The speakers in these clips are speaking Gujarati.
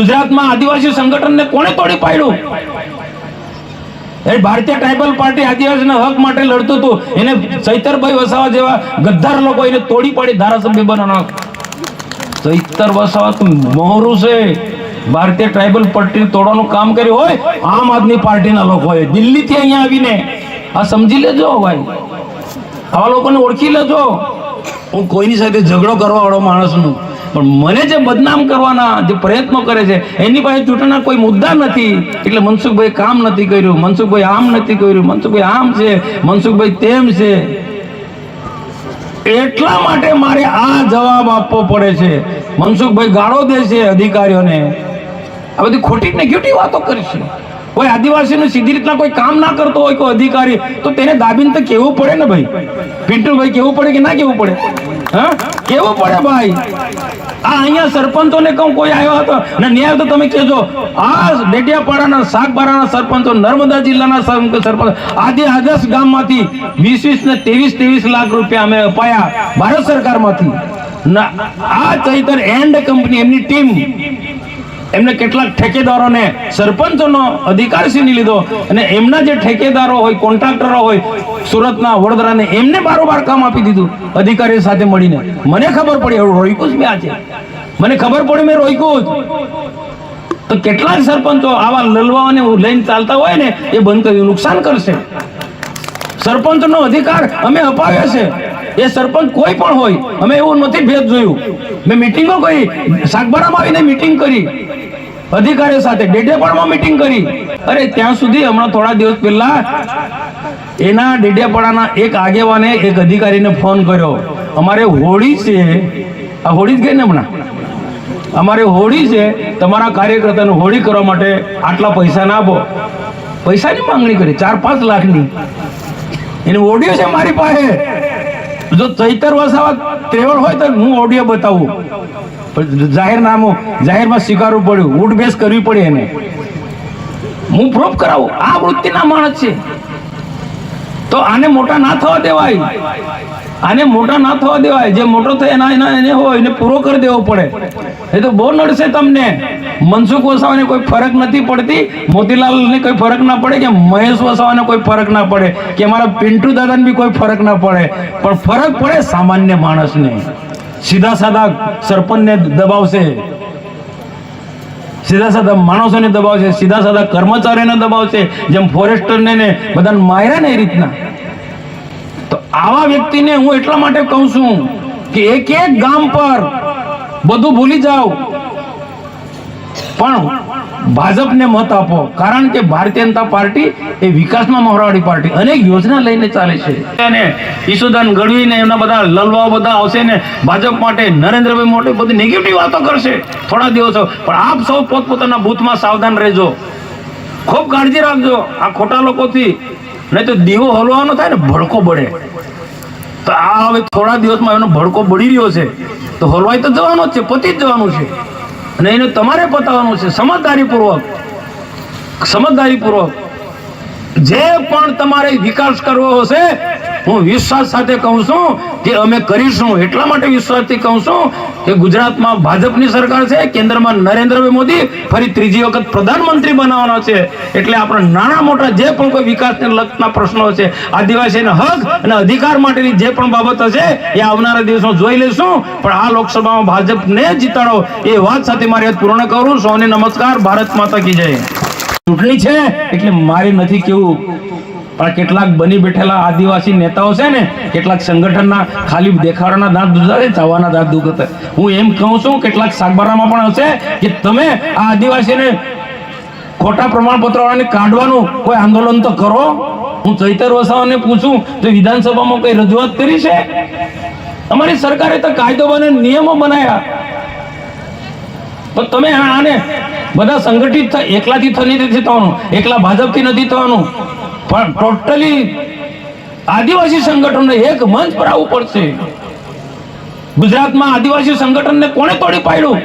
ગુજરાતમાં આદિવાસી સંગઠનને કોણે તોડી પાડ્યું? એ ભારતીય ટ્રાઇબલ પાર્ટી આદિવાસીના હક માટે લડતું હતું. એને ચૈતરભાઈ વસાવા જેવા ગદ્દાર લોકો એને તોડી પાડી ધારાસભ્ય બનાવવાનો ચૈતર વસાવા તો મોહરું છે. ભારતીય ટ્રાઇબલ પાર્ટી તોડવાનું કામ કર્યું હોય, આમ આદમી પાર્ટીના લોકોએ દિલ્હીથી અહીંયા આવીને, આ સમજી લેજો ભાઈ. આવા લોકોને ઓળખી લેજો. હું કોઈની સાથે ઝઘડો કરવા વાળો માણસ છું પણ મને જે બદનામ કરવાના જે પ્રયત્નો કરે છે, એની પાસે ચૂંટણીના કોઈ મુદ્દા નથી. એટલે મનસુખભાઈ કામ નથી કર્યું. મનસુખભાઈ આમ નથી કર્યું. મનસુખભાઈ આમ છે. મનસુખભાઈ તેમ છે. એટલા માટે મારે આ જવાબ આપવો પડે છે. મનસુખભાઈ ગાળો દે છે અધિકારીઓને. આ બધી ખોટી નેગેટિવ વાતો કરશે કોઈ આદિવાસીનું સીધી રીતના કોઈ કામ ના કરતો હોય, કોઈ અધિકારી, તો તેને દાબીને તો કેવું પડે ને ભાઈ? પિન્ટુભાઈ, કેવું પડે કે ના કેવું પડે? હા? કેવું પડે ભાઈ? આ અહીંયા સરપંચોને કહું, કોઈ આવ્યો હતો? ને ન્યાય તો તમે કહેજો. આ ડેડિયાપાડાના શાકબારાના સરપંચો, નર્મદા જિલ્લાના સર- સરપંચ, આજે આદર્શ ગામમાંથી વીસ વીસ ને ત્રેવીસ ત્રેવીસ લાખ રૂપિયા અમે અપાયા ભારત સરકારમાંથી. આ ચૈતર એન્ડ કંપની, એમની ટીમ એમને કેટલાક ઠેકેદારોને સરપંચોનો અધિકાર છીની લીધો અને એમના જે ઠેકેદારો હોય, કોન્ટ્રાક્ટરો હોય, સુરતના વડોદરાને એમને બારોબાર કામ આપી દીધું અધિકારીઓ સાથે મળીને. મને ખબર પડી, હવે રોઈકું જ મેં આજે. મને ખબર પડી મેં રોઈકું જ. તો કેટલાક સરપંચો આવા લલવાઓને લઈને ચાલતા હોય ને, એ બંધ કર્યું, નુકસાન કરશે. સરપંચનો અધિકાર અમે અપાવ્યો છે. એ સરપંચ કોઈ પણ હોય, અમે એવું નથી ભેદ જોયું. મેં મિટિંગો કરી સાગબારામાં આવીને મિટિંગ કરી. અધિકારીઓ સાથે ડેડિયાપાડામાં મીટિંગ કરી. અરે, ત્યાં સુધી હમણાં થોડા દિવસ પહેલા એના ડેડિયાપાડાના એક આગેવાને એક અધિકારીને ફોન કર્યો. અમારે હોળી છે. આ હોળી જ ગઈ ને હમણાં? અમારે હોળી છે. તમારા કાર્યકર્તાને હોળી કરવા માટે આટલા પૈસા ના આપો. પૈસાની માંગણી કરી. ચાર પાંચ લાખની. એનો ઓડિયો છે મારી પાસે. જો ચૈતર વસાવા ત્રેવડ હોય તો હું ઓડિયો બતાવું. જાહેરનામું જાહેરમાં સ્વીકારવું પડ્યું. ઉઠ બેસ કરવી પડી એને. હું પ્રૂફ કરાવું. આ વૃત્તિના માણસ છે. તો આને મોટા ના થવા દેવાય. આને મોટા ના થવા દેવાય. જે મોટો થાય એના એના એને હોય, એને પૂરો કરી દેવો પડે. એ તો બહુ નડશે તમને. મનસુખ વસાવાને કોઈ ફરક નથી પડતી. મોતીલાલને કોઈ ફરક ના પડે કે મહેશ વસાવાને કોઈ ફરક ના પડે. કે અમારા પિન્ટુ દાદાને બી કોઈ ફરક ના પડે. પણ ફરક પડે સામાન્ય માણસને. સીધા સાદા સરપંચને દબાવશે. સીધા સાદા માણસોને દબાવશે. સીધા સાદા કર્મચારીઓને દબાવશે. જેમ ફોરેસ્ટરને ને બધાને માર્યા ને એ રીતના. તો આવા વ્યક્તિને હું એટલા માટે કહું છું કે એક એક ગામ પર બધું ભૂલી જાઓ. પણ ભાજપને મત આપો. કારણ કે ભારતીય જનતા પાર્ટી એ વિકાસમાં મહોરાવાળી પાર્ટી. અનેક યોજના લઈને ચાલે છે. અને ઈશુદાન ગઢવીને એમના બધા લલવાઓ બધા આવશે ને ભાજપ માટે, નરેન્દ્રભાઈ મોદી બધી નેગેટિવ વાતો કરશે. થોડા દિવસો. પણ આપ સૌ પોતપોતાના બૂથમાં સાવધાન રહેજો. ખૂબ કાળજી રાખજો. આ ખોટા લોકોથી. નહીં તો દીવો હલવાનો થાય ને ભડકો બળે. તો આ હવે થોડા દિવસમાં એનો ભડકો બળી રહ્યો છે. તો હલવાઈ તો જવાનો જ છે, પતી જ જવાનું છે. અને એને તમારે પતાવવાનું છે સમજદારીપૂર્વક. સમજદારીપૂર્વક. જે પણ તમારે વિકાસ કરવો હશે હું વિશ્વાસ સાથે કહું છું કે અમે કરીશું. એટલા માટે વિશ્વાસથી કહું છું કે ગુજરાતમાં ભાજપની સરકાર છે, કેન્દ્રમાં નરેન્દ્રભાઈ મોદી, ફરી ત્રીજી વખત પ્રધાનમંત્રી બનાવવાના છે. એટલે આપણે નાના મોટા જે પણ કોઈ વિકાસને લગતા પ્રશ્નો છે, આદિવાસીના હક અને અધિકાર માટેની જે પણ બાબત હશે એ આવનારા દિવસો જોઈ લઈશું. પણ આ લોકસભામાં ભાજપને જીતાડો, એ વાત સાથે મારી પૂર્ણ કરું. સૌને નમસ્કાર. ભારત માતા કી જય. ચૂંટણી છે, એટલે મારે નથી કેવું. પણ કેટલાક બની બેઠેલા આદિવાસી નેતાઓ છે ને, કેટલાક સંગઠનના ખાલી દેખાડવાના દાંત દુખતા છે દાંત દુખતે હું એમ કહું છું, કેટલાક સાગબારામાં પણ હશે કે તમે આ આદિવાસીને ખોટા પ્રમાણપત્ર કાઢવાનું કોઈ આંદોલન તો કરો? હું ચૈતર વસાવાને પૂછું, તો વિધાનસભામાં કઈ રજૂઆત કરી છે? અમારી સરકારે તો કાયદો બને નિયમો બનાવ્યા તો તમે આને બધા સંગઠિત એકલાથી નથી થવાનું, એકલા ભાજપથી નથી થવાનું. પણ ટોટલી આદિવાસી સંગઠનને એક મંચ પર આવવું પડશે. ગુજરાતમાં આદિવાસી સંગઠનને કોણે તોડી પાડ્યું?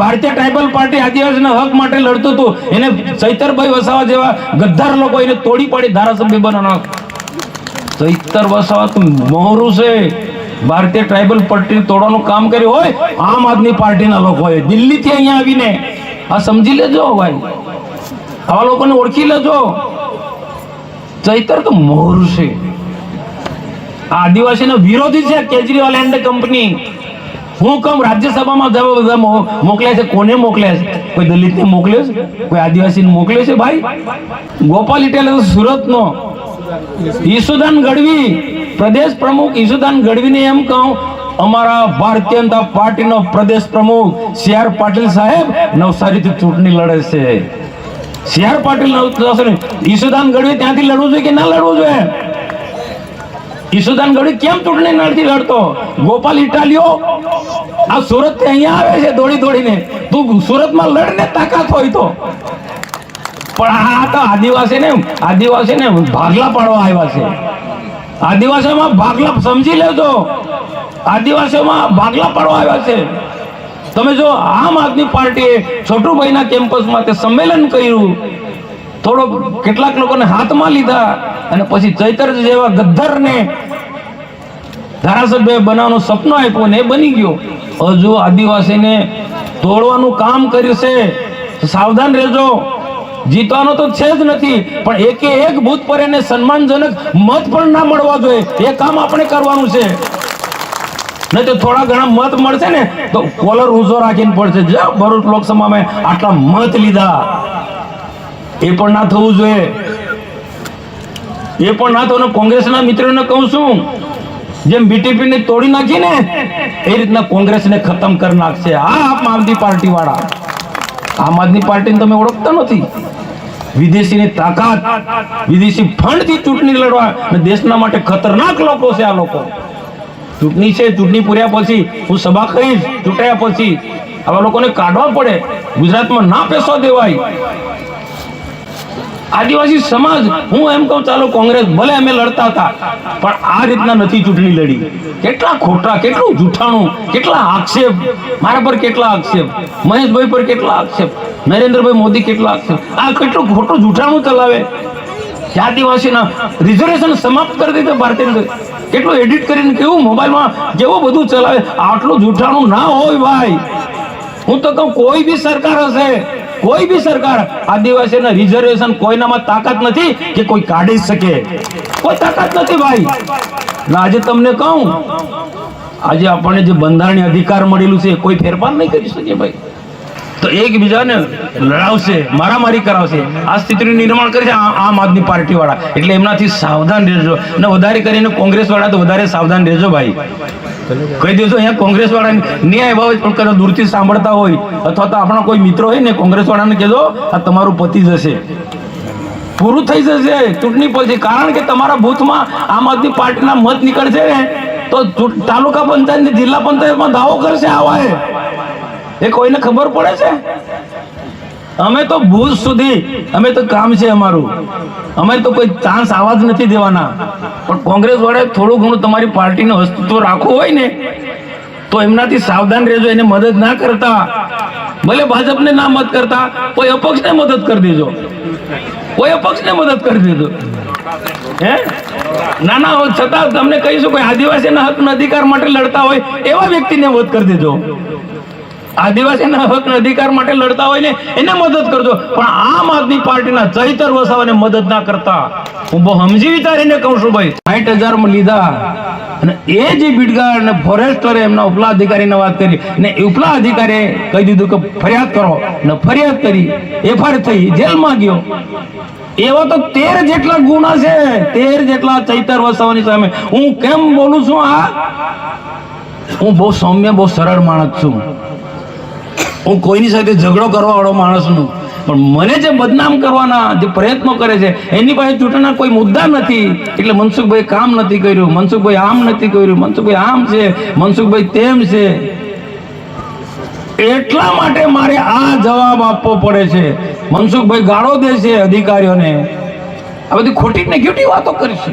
ભારતીય ટ્રાઇબલ પાર્ટી આદિવાસીના હક માટે લડતું હતું. એને ચૈતરભાઈ વસાવા જેવા ગદ્દાર લોકો એને તોડી પાડી ધારાસભ્ય બનાવવાનો ચૈતર વસાવા તો મોહરું છે. ભારતીય ટ્રાઇબલ પાર્ટી તોડવાનું કામ કર્યું હોય, આમ આદમી પાર્ટીના લોકોએ દિલ્હીથી અહીંયા આવીને. આ સમજી લેજો ભાઈ. આવા લોકોને ઓળખી લેજો. ચૈતર તો મોર છે. આદિવાસીનો વિરોધી છે કેજરીવાલ એન્ડ કંપની. હું કમ રાજ્યસભામાં જવા બધા મોકલ્યા છે. કોને મોકલ્યા છે? કોઈ દલિતને મોકલ્યો છે? કોઈ આદિવાસીને મોકલ્યો છે? ભાઈ, ગોપાલ ઇટેલ સુરતનો. ઈસુદાન ગઢવી, પ્રદેશ પ્રમુખ ઈસુદાન ગઢવીને એમ કહું, અમારા ભારતીય જનતા પાર્ટીનો પ્રદેશ પ્રમુખ સી આર પાટીલ સાહેબ નવસારીથી ચૂંટણી લડે છે. સી પાટીલ ઈસુદાન ગઢવી ત્યાંથી લડવું જોઈએ કે ના લડવું જોઈએ? ઈસુદાન ગઢવી કેમ ચૂંટણી નથી લડતો? ગોપાલ ઇટાલિયો, આ સુરતથી અહીંયા આવે છે દોડી દોડીને. તું સુરતમાં લડ ને તાકાત હોય તો. પણ આ તો આદિવાસી ને આદિવાસી ને ભાગલા પાડવા આવ્યા છે. આદિવાસીમાં ભાગલા સમજી લેજો. આદિવાસીઓમાં ભાગલા પાડવા આવ્યા છે. તમે જો આમ આદમી પાર્ટીએ છોટુભાઈના કેમ્પસમાં તે સંમેલન કર્યું, થોડો કેટલાક લોકોને હાથમાં લીધા અને પછી ચૈતર જેવા ગદ્ધરને ધારાસભ્ય બનાવવાનું સપનું આપ્યું ને બની ગયો. હજુ આદિવાસીને તોડવાનું કામ કર્યું છે સાવધાન રહેજો. જીતવાનો તો છે જ નથી, પણ એકે એક ભૂત પર એને સન્માનજનક મત પણ ના મળવા જોઈએ. એ કામ આપણે કરવાનું છે. નહીં તો થોડા ઘણા મત મળશે ને, તો કોલર ઊંચો રાખીને પડશે. જ, ભરૂચ લોકસભામાં આટલા મત લીધા. એ પણ ના થવું જોઈએ. એ પણ ના થવું. કોંગ્રેસના મિત્રોને કહું છું, જેમ બીટીપી ને તોડી નાખી ને, એ રીતના કોંગ્રેસને ખતમ કરી નાખશે. આ આમ આદમી પાર્ટી વાળા આમ આદમી પાર્ટીને તમે ઓળખતા નથી. વિદેશીની તાકાત, વિદેશી ફંડથી ચૂંટણી લડવા. દેશના માટે ખતરનાક લોકો છે આ લોકો. ચૂંટણી છે, ચૂંટણી પૂર્યા પછી હું સભા કરીશ, ચૂંટાયા પછી. આવા લોકોને કાઢવા પડે. ગુજરાતમાં ના પેસો દેવાય. આદિવાસી સમાજ, હું એમ કહું, ચાલો કોંગ્રેસ ભલે અમે લડતા હતા, પણ આ રીતના નથી ચૂંટણી લડી. કેટલા ખોટા, કેટલું જૂઠાણું, કેટલા આક્ષેપ. મારા પર કેટલા આક્ષેપ? મહેશભાઈ પર કેટલા આક્ષેપ? નરેન્દ્રભાઈ મોદી કેટલા આક્ષેપ? આ કેટલું ખોટું જૂઠાણું ચલાવે? આદિવાસીના રિઝર્વેશન સમાપ્ત કરી દીધું ભારતીય. કેટલું એડિટ કરીને કેવું મોબાઈલમાં જેવો બધું ચલાવે? આટલું જૂઠાણું ના હોય ભાઈ. હું તો કહું, કોઈ બી સરકાર હશે, કોઈ બી સરકાર આદિવાસીના રિઝર્વેશન કોઈનામાં તાકાત નથી કે કોઈ કાઢી શકે. કોઈ તાકાત નથી ભાઈ. આજે તમને કહું, આજે આપણને જે બંધારણીય અધિકાર મળેલું છે, કોઈ ફેરફાર નહીં કરી શકે ભાઈ. તો એકબીજાને લડાવશે, મારામારી કરાવશે. આ સ્થિતિનું નિર્માણ કરે આમ આદમી પાર્ટીવાળા. એટલે એમનાથી સાવધાન રહેજો. અને વધારે કરીને કોંગ્રેસ વાળા તો વધારે સાવધાન રહેજો ભાઈ. કહી દેજો અહીંયા કોંગ્રેસ વાળા ન્યાય ભાવ પણ કદાચ દૂરથી સાંભળતા હોય, અથવા તો આપણા કોઈ મિત્રો હોય ને કોંગ્રેસવાળાને કહેજો, આ તમારું પતિ જશે. પૂરું થઈ જશે ચૂંટણી પછી. કારણ કે તમારા બૂથમાં આમ આદમી પાર્ટીના મત નીકળશે ને, તો તાલુકા પંચાયત જિલ્લા પંચાયતમાં દાવો કરશે આવા એ કોઈને ખબર પડે છે? અમે તો ભૂજ સુધી, અમે તો કામ છે અમારું. અમે તો કોઈ ચાન્સ આવા જ નથી દેવાના. પણ કોંગ્રેસ વાળાએ થોડું ઘણું તમારી પાર્ટીનું અસ્તિત્વ રાખવું હોય ને, તો એમનાથી સાવધાન રહેજો, એને મદદ ના કરતા. ભલે ભાજપને ના મત કરતા, કોઈ અપક્ષને મદદ કરી દેજો. કોઈ અપક્ષને મદદ કરી દેજો. હે? ના ના છતાં તમને કહીશું, કોઈ આદિવાસીના હકના અધિકાર માટે લડતા હોય, એવા વ્યક્તિને મદદ કરી દેજો. આદિવાસીના હકના અધિકાર માટે લડતા હોય ને, એને મદદ કરજો. પણ આમ આદમી પાર્ટીના ચૈતર વસાવાને મદદ ના કરતા. હું બહુ સમજી વિચારીને કહું છું ભાઈ સાઠ હજારમાં લીધા અને એ જે બીડગાર અને ફોરેસ્ટરે એમના ઉપલા અધિકારીને વાત કરી ને ઉપલા અધિકારીએ કહી દીધું કે ફરિયાદ કરો ને ફરિયાદ કરી, એફઆઈઆર થઈ, જેલમાં ગયો. એવા તો તેર જેટલા ગુના છે, તેર જેટલા ચૈતર વસાવાની સામે. હું કેમ બોલું છું આ? હું બહુ સૌમ્ય, બહુ સરળ માણસ છું. હું કોઈની સાથે ઝઘડો કરવા વાળો માણસ છું. પણ મને જે બદનામ કરવાના જે પ્રયત્નો કરે છે, એની પાસે ચૂંટણીના કોઈ મુદ્દા નથી. એટલે મનસુખભાઈ કામ નથી કર્યું. મનસુખભાઈ આમ નથી કર્યું. મનસુખભાઈ આમ છે. મનસુખભાઈ તેમ છે. એટલા માટે મારે આ જવાબ આપવો પડે છે. મનસુખભાઈ ગાળો દે છે અધિકારીઓને. આ બધી ખોટી નેગેટિવ વાતો કરશે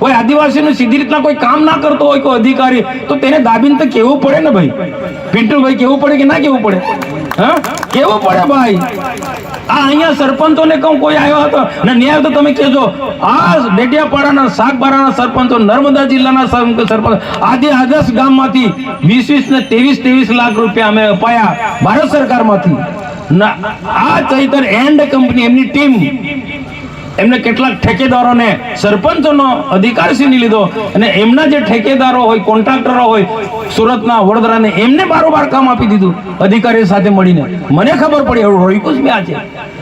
કોઈ આદિવાસીનું સીધી રીતના કોઈ કામ ના કરતો હોય કોઈ અધિકારી, તો તેને દાબીને તો કેવું પડે ને ભાઈ? પિન્ટુભાઈ કેવું પડે કે ના કેવું પડે? હા? કેવું પડે ભાઈ? આ અહીંયા સરપંચોને કહું, કોઈ આવ્યો હતો? ને ન્યાય તો તમે કહેજો. આ ડેડિયાપાડાના શાકબારાના સરપંચો, નર્મદા જિલ્લાના સર- સરપંચ, આજે આદર્શ ગામમાંથી વીસ વીસ ને ત્રેવીસ ત્રેવીસ લાખ રૂપિયા અમે અપાયા ભારત સરકારમાંથી. આ ચૈતર એન્ડ કંપની, એમની ટીમ એમને કેટલાક ઠેકેદારોને સરપંચોનો અધિકાર છીની લીધો અને એમના જે ઠેકેદારો હોય, કોન્ટ્રાક્ટરો હોય, સુરતના વડોદરાને એમને બારોબાર કામ આપી દીધું અધિકારી સાથે મળીને. મને ખબર પડી એવું રોઈકું જ મેં આજે.